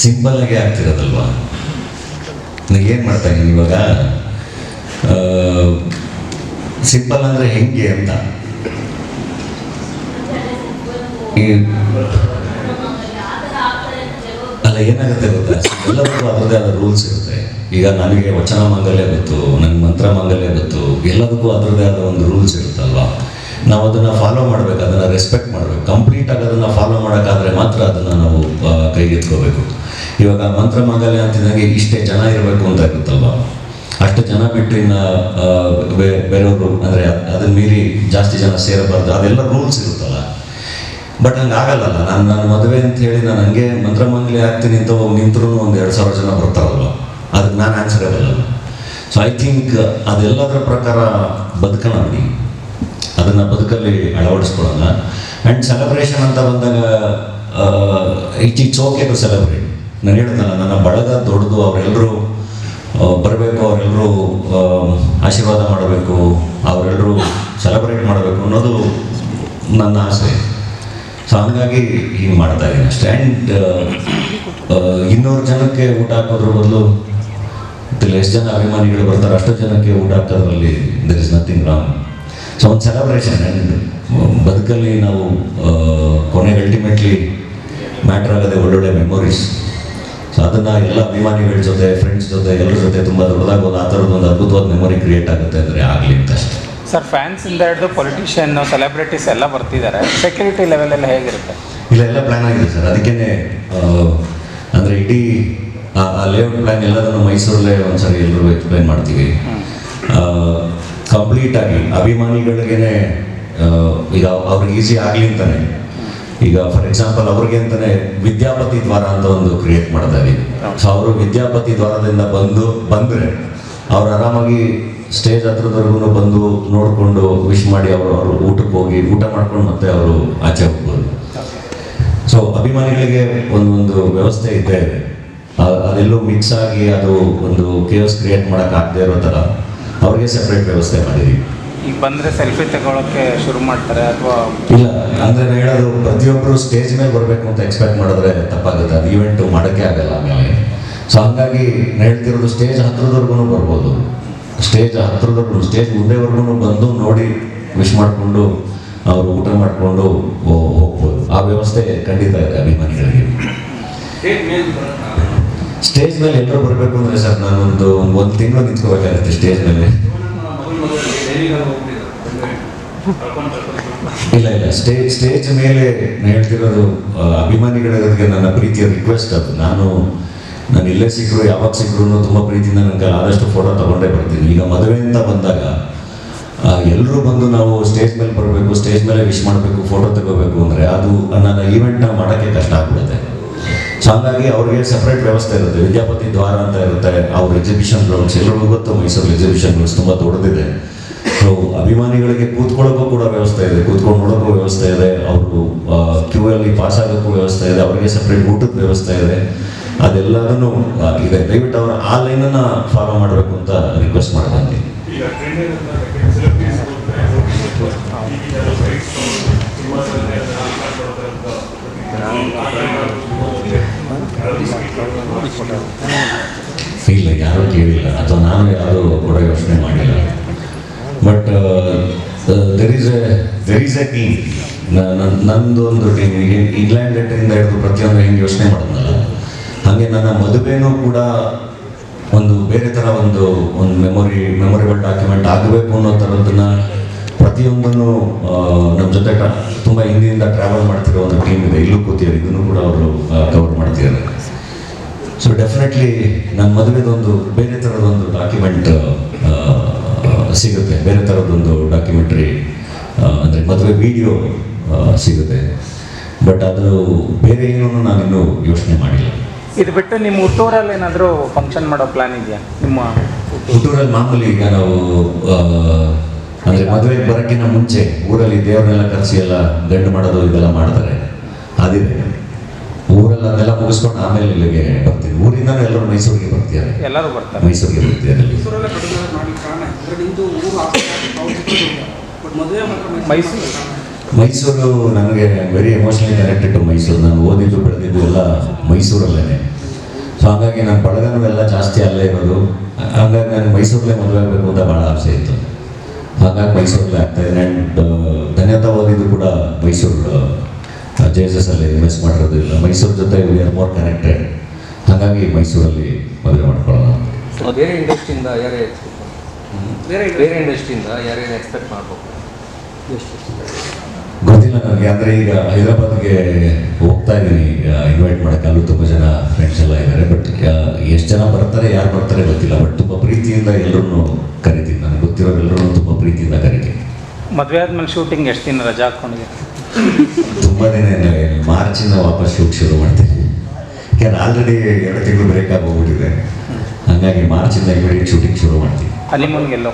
Simple ಆಗಿ ಆಗ್ತಿರೋದಲ್ವಾ ಏನು ಮಾಡ್ತಾ ಇದ್ದೀನಿ ಇವಾಗ? ಸಿಂಪಲ್ ಅಂದರೆ ಹೆಂಗೆ ಅಂತ? ಅಲ್ಲ, ಏನಾಗುತ್ತೆ ಗೊತ್ತಾ? ಎಲ್ಲದಕ್ಕೂ ಅದರದೇ ಆದ ರೂಲ್ಸ್ ಇರುತ್ತೆ. ಈಗ ನನಗೆ ವಚನ ಮಾಂಗಲ್ಯ ಗೊತ್ತು ನನಗೆ ಮಂತ್ರ ಮಾಂಗಲ್ಯ ಗೊತ್ತು, ಎಲ್ಲದಕ್ಕೂ ಅದರದೇ ಆದ ಒಂದು ರೂಲ್ಸ್ ಇರುತ್ತಲ್ವಾ? ನಾವು ಅದನ್ನು ಫಾಲೋ ಮಾಡಬೇಕು, ಅದನ್ನು ರೆಸ್ಪೆಕ್ಟ್ ಮಾಡಬೇಕು. ಕಂಪ್ಲೀಟಾಗಿ ಅದನ್ನು ಫಾಲೋ ಮಾಡೋಕ್ಕಾದರೆ ಮಾತ್ರ ಅದನ್ನು ನಾವು ಕೈಗೆ ಕೈಗೆತ್ಕೋಬೇಕು. ಇವಾಗ ಮಂತ್ರ ಮಾಂಗಲ್ಯ ಅಂತಿದ್ದಂಗೆ ಇಷ್ಟೇ ಜನ ಇರಬೇಕು ಅಂತ ಇರುತ್ತಲ್ವ ಅಷ್ಟು ಜನ ಬಿಟ್ಟು ಇನ್ನು ಬೇರೆಯವರು ಅಂದರೆ ಅದನ್ನ ಮೀರಿ ಜಾಸ್ತಿ ಜನ ಸೇರಬಾರ್ದು. ಅದೆಲ್ಲ ರೂಲ್ಸ್ ಇರುತ್ತಲ್ಲ. ಬಟ್ ಹಂಗೆ ಆಗಲ್ಲಲ್ಲ. ನಾನು ನಾನು ಮದುವೆ ಅಂತ ಹೇಳಿ ನಾನು ಹಂಗೆ ಮಂತ್ರಮಂಗಲಿ ಆಗ್ತೀನಿ ಅಂತ ಹೋಗಿ ನಿಂತರೂ ಒಂದು ಎರಡು ಸಾವಿರ ಜನ ಬರ್ತಾರಲ್ವ? ಅದಕ್ಕೆ ನಾನು ಆನ್ಸರ್ ಆಗಲ್ಲ ಸೊ ಐ ಥಿಂಕ್ ಅದೆಲ್ಲದರ ಪ್ರಕಾರ ಬದುಕೋಣ ಅದನ್ನು ಬದುಕಲ್ಲಿ ಅಳವಡಿಸ್ಕೊಳ್ಳೋಣ. ಆ್ಯಂಡ್ ಸೆಲೆಬ್ರೇಷನ್ ಅಂತ ಬಂದಾಗ it it's okay to celebrate ನಾನು ಹೇಳ್ತಾನೆ ನನ್ನ ಬಳಗ ದೊಡ್ಡದು ಅವರೆಲ್ಲರೂ ಬರಬೇಕು ಅವರೆಲ್ಲರೂ ಆಶೀರ್ವಾದ ಮಾಡಬೇಕು ಅವರೆಲ್ಲರೂ ಸೆಲೆಬ್ರೇಟ್ ಮಾಡಬೇಕು ಅನ್ನೋದು ನನ್ನ ಆಸೆ. ಸೊ ಹಂಗಾಗಿ ಹಿಂಗೆ ಮಾಡ್ತಾ ಇದ್ದೀನಿ ಅಷ್ಟೇ. ಆ್ಯಂಡ್ ಇನ್ನೂರು ಜನಕ್ಕೆ ಊಟ ಹಾಕೋದ್ರ ಬದಲು ಎಷ್ಟು ಜನ ಅಭಿಮಾನಿಗಳು ಬರ್ತಾರೆ ಅಷ್ಟು ಜನಕ್ಕೆ ಊಟ ಹಾಕೋದ್ರಲ್ಲಿ there is nothing wrong so ಒಂದು ಸೆಲೆಬ್ರೇಷನ್ ಆ್ಯಂಡ್ ಬದುಕಲ್ಲಿ ನಾವು ಕೊನೆಗೆ ಅಲ್ಟಿಮೇಟ್ಲಿ ಮ್ಯಾಟ್ರ್ ಆಗೋದೆ ಒಳ್ಳೊಳ್ಳೆ ಮೆಮೊರೀಸ್ ಸೊ ಅದನ್ನು ಎಲ್ಲ ಅಭಿಮಾನಿಗಳ ಜೊತೆ ಫ್ರೆಂಡ್ಸ್ ಜೊತೆ ಎಲ್ಲರ ಜೊತೆ ತುಂಬ ದೊಡ್ಡದಾಗಿ ಒಂದು ಆ ಥರದ ಒಂದು ಅದ್ಭುತವಾದ ಮೆಮೊರಿ ಕ್ರಿಯೇಟ್ ಆಗುತ್ತೆ ಅಂದರೆ ಆಗಲಿ ಅಂತ ಅಷ್ಟೇ. ಸರ್ ಫ್ಯಾನ್ಸಿಂದ ಹಿಡಿದು ಪೊಲಿಟಿಷಿಯನ್ ಸೆಲೆಬ್ರಿಟೀಸ್ ಎಲ್ಲ ಬರ್ತಿದ್ದಾರೆ. ಸೆಕ್ಯೂರಿಟಿ ಲೆವೆಲ್ ಎಲ್ಲ ಹೇಗಿರುತ್ತೆ? ಇಲ್ಲ ಎಲ್ಲ ಪ್ಲ್ಯಾನ್ ಆಗಿದೆ ಸರ್ ಅದಕ್ಕೇ ಅಂದರೆ ಇಡೀ ಆ ಲೇಔಟ್ ಪ್ಲ್ಯಾನ್ ಎಲ್ಲದನ್ನು ಮೈಸೂರಲ್ಲೇ ಒಂದ್ಸರಿ ಎಲ್ಲರೂ ಎಕ್ಸ್ಪ್ಲೈನ್ ಮಾಡ್ತೀವಿ. ಕಂಪ್ಲೀಟಾಗಿ ಅಭಿಮಾನಿಗಳಿಗೇನೆ ಆ, ಈಗ ಅವ್ರಿಗೆ ಈಸಿ ಆಗಲಿ ಅಂತಾನೆ. ಈಗ ಫಾರ್ ಎಕ್ಸಾಂಪಲ್ ಅವ್ರಿಗೆ ಅಂತಾನೆ ವಿದ್ಯಾಪತಿ ದ್ವಾರ ಅಂತ ಒಂದು ಕ್ರಿಯೇಟ್ ಮಾಡ್ತಾ ಸೊ ಅವರು ವಿದ್ಯಾಪತಿ ದ್ವಾರದಿಂದ ಬಂದು ಬಂದರೆ ಅವ್ರು ಆರಾಮಾಗಿ ಸ್ಟೇಜ್ ಹತ್ರದವರೆಗೂ ಬಂದು ನೋಡಿಕೊಂಡು ವಿಶ್ ಮಾಡಿ ಅವರು ಅವರು ಊಟಕ್ಕೆ ಹೋಗಿ ಊಟ ಮಾಡ್ಕೊಂಡು ಮತ್ತೆ ಅವರು ಆಚೆ ಹೋಗ್ಬೋದು. ಸೊ ಅಭಿಮಾನಿಗಳಿಗೆ ಒಂದೊಂದು ಒಂದು ವ್ಯವಸ್ಥೆ ಇದೆ. ಅದೆಲ್ಲೂ ಮಿಕ್ಸ್ ಆಗಿ ಅದು ಒಂದು ಕೇಸ್ ಕ್ರಿಯೇಟ್ ಮಾಡೋಕ್ಕಾಗದೇ ಇರೋ ಥರ. ಅವ್ರಿಗೆ ಸೆಪ್ರೇಟ್ ವ್ಯವಸ್ಥೆ ಮಾಡಿದ್ದೀವಿ ಈಗ ಬಂದರೆ ಸೆಲ್ಫಿ ತಗೊಳ್ಳೋಕ್ಕೆ ಶುರು ಮಾಡ್ತಾರೆ ಅಥವಾ? ಇಲ್ಲ ಅಂದ್ರೆ ನಾನು ಹೇಳೋದು ಪ್ರತಿಯೊಬ್ಬರು ಸ್ಟೇಜ್ ಮೇಲೆ ಬರಬೇಕು ಅಂತ ಎಕ್ಸ್ಪೆಕ್ಟ್ ಮಾಡಿದ್ರೆ ತಪ್ಪಾಗುತ್ತೆ. ಅದು ಈವೆಂಟು ಮಾಡೋಕ್ಕೆ ಆಗಲ್ಲ ಆಮೇಲೆ. ಸೊ ಹಂಗಾಗಿ ನಾನು ಹೇಳ್ತಿರೋದು ಸ್ಟೇಜ್ ಹತ್ರದವರೆಗೂ ಬರ್ಬೋದು. ಸ್ಟೇಜ್ ಹತ್ರದವರೆಗೂ ಸ್ಟೇಜ್ ಮುಂದೆವರೆಗೂ ಬಂದು ನೋಡಿ ವಿಶ್ ಮಾಡಿಕೊಂಡು ಅವರು ಊಟ ಮಾಡಿಕೊಂಡು ಹೋಗ್ಬೋದು. ಆ ವ್ಯವಸ್ಥೆ ಖಂಡಿತ ಇದೆ ಅಭಿಮಾನಿಗಳಿಗೆ. ಸ್ಟೇಜ್ ಮೇಲೆ ಎಲ್ಲರೂ ಬರಬೇಕು ಅಂದರೆ ಸರ್ ನಾನೊಂದು ಒಂದು ತಿಂಗಳು ನಿಂತ್ಕೋಬೇಕಾಗುತ್ತೆ ಸ್ಟೇಜ್ ಮೇಲೆ. ಇಲ್ಲ ಇಲ್ಲ. ಸ್ಟೇಜ್ ಸ್ಟೇಜ್ ಮೇಲೆ ಹೇಳ್ತಿರೋದು ಅಭಿಮಾನಿಗಳಿರೋದಕ್ಕೆ ನನ್ನ ಪ್ರೀತಿಯ ರಿಕ್ವೆಸ್ಟ್ ಅದು. ನಾನು ನಾನು ಇಲ್ಲೇ ಸಿಕ್ಕರು ಯಾವಾಗ ಸಿಕ್ಕರು ತುಂಬ ಪ್ರೀತಿಯಿಂದ ನನಗೆ ಆದಷ್ಟು ಫೋಟೋ ತಗೊಂಡೇ ಬರ್ತೀನಿ. ಈಗ ಮದುವೆ ಬಂದಾಗ ಎಲ್ಲರೂ ಬಂದು ನಾವು ಸ್ಟೇಜ್ ಮೇಲೆ ಬರಬೇಕು ಸ್ಟೇಜ್ ಮೇಲೆ ವಿಶ್ ಮಾಡಬೇಕು ಫೋಟೋ ತಗೋಬೇಕು ಅಂದರೆ ಅದು ನನ್ನ ಈವೆಂಟ್ನ ಮಾಡೋಕ್ಕೆ ಕಷ್ಟ ಆಗ್ಬಿಡುತ್ತೆ. ಸೊ ಹಂಗಾಗಿ ಅವ್ರಿಗೆ ಸಪ್ರೇಟ್ ವ್ಯವಸ್ಥೆ ಇರುತ್ತೆ. ವಿದ್ಯಾಪತಿ ದ್ವಾರ ಅಂತ ಇರುತ್ತೆ. ಅವ್ರ ಎಕ್ಸಿಬಿಷನ್ ಗ್ರೌಂಡ್ಸ್ ಎಲ್ಲರಿಗೂ ಗೊತ್ತು ಮೈಸೂರು ಎಕ್ಸಿಬಿಷನ್ ಗ್ರೌಂಡ್ಸ್ ತುಂಬ ದೊಡ್ಡದಿದೆ. ಸೊ ಅಭಿಮಾನಿಗಳಿಗೆ ಕೂತ್ಕೊಳ್ಳೋಕ್ಕೂ ಕೂಡ ವ್ಯವಸ್ಥೆ ಇದೆ. ಕೂತ್ಕೊಂಡು ನೋಡೋಕ್ಕೂ ವ್ಯವಸ್ಥೆ ಇದೆ. ಅವರು ಕ್ಯೂ ಅಲ್ಲಿ ಪಾಸ್ ಆಗೋಕ್ಕೂ ವ್ಯವಸ್ಥೆ ಇದೆ. ಅವರಿಗೆ ಸಪ್ರೇಟ್ ಊಟದ ವ್ಯವಸ್ಥೆ ಇದೆ. ಅದೆಲ್ಲದನ್ನು ಇದೆ. ದಯವಿಟ್ಟು ಅವರು ಆ ಲೈನನ್ನು ಫಾಲೋ ಮಾಡಬೇಕು ಅಂತ ರಿಕ್ವೆಸ್ಟ್ ಮಾಡ್ತೀನಿ ಇಲ್ಲ, ಯಾರೂ ಕೇಳಿಲ್ಲ. ಅಥವಾ ನಾನು ಯಾರು ಕೂಡ ಯೋಚನೆ ಮಾಡಿಲ್ಲ. But there is a there is a team ನಂದು ಒಂದು ಟೀಮ್ ಇಂಗ್ಲೆಂಡ್ ಇಂದ ಹಿಡಿದು ಪ್ರತಿಯೊಂದು ಹೆಂಗೆ ಯೋಚನೆ ಮಾಡೋದಲ್ಲ. ಹಾಗೆ ನನ್ನ ಮದುವೆನೂ ಕೂಡ ಒಂದು ಬೇರೆ ಥರ ಒಂದು ಒಂದು ಮೆಮೊರಿ ಮೆಮೊರಿಬಲ್ ಡಾಕ್ಯುಮೆಂಟ್ ಆಗಬೇಕು ಅನ್ನೋ ಥರದ್ದನ್ನ ಪ್ರತಿಯೊಂದನ್ನು ನಮ್ಮ ಜೊತೆ ತುಂಬ ಹಿಂದಿನಿಂದ ಟ್ರಾವೆಲ್ ಮಾಡ್ತಿರೋ ಒಂದು ಟೀಮ್ ಇದೆ. ಇಲ್ಲೂ ಕೂತಿದ್ದಾರೆ. ಇದನ್ನು ಕೂಡ ಅವರು ಕವರ್ ಮಾಡ್ತಿದ್ದಾರೆ. ಸೊ ಡೆಫಿನೆಟ್ಲಿ ನನ್ನ ಮದುವೆದೊಂದು ಬೇರೆ ಥರದೊಂದು ಡಾಕ್ಯುಮೆಂಟ್ ಸಿಗುತ್ತೆ. ಬೇರೆ ಥರದೊಂದು ಡಾಕ್ಯುಮೆಂಟ್ರಿ ಅಂದರೆ ಮದುವೆ ವಿಡಿಯೋ ಸಿಗುತ್ತೆ. ಬಟ್ ಅದು ಬೇರೆ ಏನೂ ನಾನಿನ್ನೂ ಯೋಚನೆ ಮಾಡಿಲ್ಲ. ಇದು ಬಿಟ್ಟು ನಿಮ್ಮ ಹುಟ್ಟೂರಲ್ಲಿ ಏನಾದರೂ ಫಂಕ್ಷನ್ ಮಾಡೋ ಪ್ಲ್ಯಾನ್ ಇದೆಯಾ? ನಿಮ್ಮ ಹುಟ್ಟೂರಲ್ಲಿ ಮಾಮೂಲಿ ಈಗ ನಾವು ಅಂದ್ರೆ ಮದುವೆಗೆ ಬರೋಕ್ಕಿಂತ ಮುಂಚೆ ಊರಲ್ಲಿ ದೇವರನ್ನೆಲ್ಲ ಕರೆಸಿ ಎಲ್ಲ ಗಂಡು ಮಾಡೋದು ಇದೆಲ್ಲ ಮಾಡ್ತಾರೆ. ಅದಿದೆ ಊರೆಲ್ಲ ಅದೆಲ್ಲ ಮುಗಿಸ್ಕೊಂಡು ಆಮೇಲೆ ಇಲ್ಲಿಗೆ ಬರ್ತೀವಿ. ಊರಿಂದ ಎಲ್ಲರೂ ಮೈಸೂರಿಗೆ ಬರ್ತಿದ್ದಾರೆ ಎಲ್ಲರೂ ಬರ್ತಾರೆ. ಮೈಸೂರಿಗೆ ಮೈಸೂರು. ಮೈಸೂರು. ನನಗೆ very emotionally connected to Mysuru. ನಾನು ಓದಿದ್ದು ಬೆಳೆದಿದ್ದು ಎಲ್ಲ ಮೈಸೂರಲ್ಲೇ ಸೊ ಹಾಗಾಗಿ ನಾನು ಬಳಗನೂ ಎಲ್ಲ ಜಾಸ್ತಿ ಅಲ್ಲೇ ಇರೋದು. ಹಾಗಾಗಿ ನಾನು ಮೈಸೂರಲ್ಲೇ ಮದುವೆ ಆಗಬೇಕು ಅಂತ ಭಾಳ ಆಸೆ ಇತ್ತು. ಹಾಗಾಗಿ ಮೈಸೂರಲ್ಲಿ ಆಗ್ತಾ ಇದೆ. ಆ್ಯಂಡ್ ಧನ್ಯತಾವಾದಿದ್ದು ಕೂಡ ಮೈಸೂರು ಜೆ ಎಸ್ ಎಸ್ ಅಲ್ಲಿ ಇನ್ವೆಸ್ಟ್ ಮಾಡಿರೋದಿಲ್ಲ ಮೈಸೂರು ಜೊತೆ ವಿ ಆರ್ ಮೋರ್ ಕನೆಕ್ಟೆಡ್ ಹಾಗಾಗಿ ಮೈಸೂರಲ್ಲಿ ಮದುವೆ ಮಾಡ್ಕೊಳ್ಳೋಣ ಬೇರೆ ಇಂಡಸ್ಟ್ರಿಯಿಂದ ಯಾರೇ ಎಕ್ಸ್ಪೆಕ್ಟ್ ಬೇರೆ ಬೇರೆ ಇಂಡಸ್ಟ್ರಿಯಿಂದ ಎಕ್ಸ್ಪೆಕ್ಟ್ ಮಾಡಬೇಕು? ಗೊತ್ತಿಲ್ಲ ನನಗೆ ಅಂದರೆ ಈಗ ಹೈದರಾಬಾದ್ಗೆ ಹೋಗ್ತಾ ಇದ್ದೀನಿ. ಇನ್ವೈಟ್ ಮಾಡೋಕ್ಕೆ ಅಲ್ಲೂ ತುಂಬ ಜನ ಫ್ರೆಂಡ್ಸ್ ಎಲ್ಲ ಇದ್ದಾರೆ. ಬಟ್ ಎಷ್ಟು ಜನ ಬರ್ತಾರೆ ಯಾರು ಬರ್ತಾರೆ ಗೊತ್ತಿಲ್ಲ. ಬಟ್ ತುಂಬ ಪ್ರೀತಿಯಿಂದ ಎಲ್ಲರೂ ಕರಿತೀನಿ. ನನಗೆ ಗೊತ್ತಿರೋರೆಲ್ಲರೂ ಮದುವೆ ಆದ್ಮೇಲೆ ಶೂಟಿಂಗ್ ಎಷ್ಟು ದಿನ ರಜಾ ಹಾಕೊಂಡಿದ್ದೆ ತುಂಬ ದಿನ ಮಾರ್ಚಿಂದ ವಾಪಸ್ ಶೂಟ್ ಶುರು ಮಾಡ್ತೀನಿ. ಯಾಕಂದ್ರೆ ಆಲ್ರೆಡಿ ಎರಡು ತಿಂಗಳು ಬ್ರೇಕ್ ಆಗಿ ಹೋಗ್ಬಿಟ್ಟಿದೆ. ಹಾಗಾಗಿ ಮಾರ್ಚಿಂದ ಇಮಿಡಿಯೇಟ್ ಶೂಟಿಂಗ್ ಶುರು ಮಾಡ್ತೀನಿ. ಹನಿಮೂನ್ಗೆಲ್ಲೋ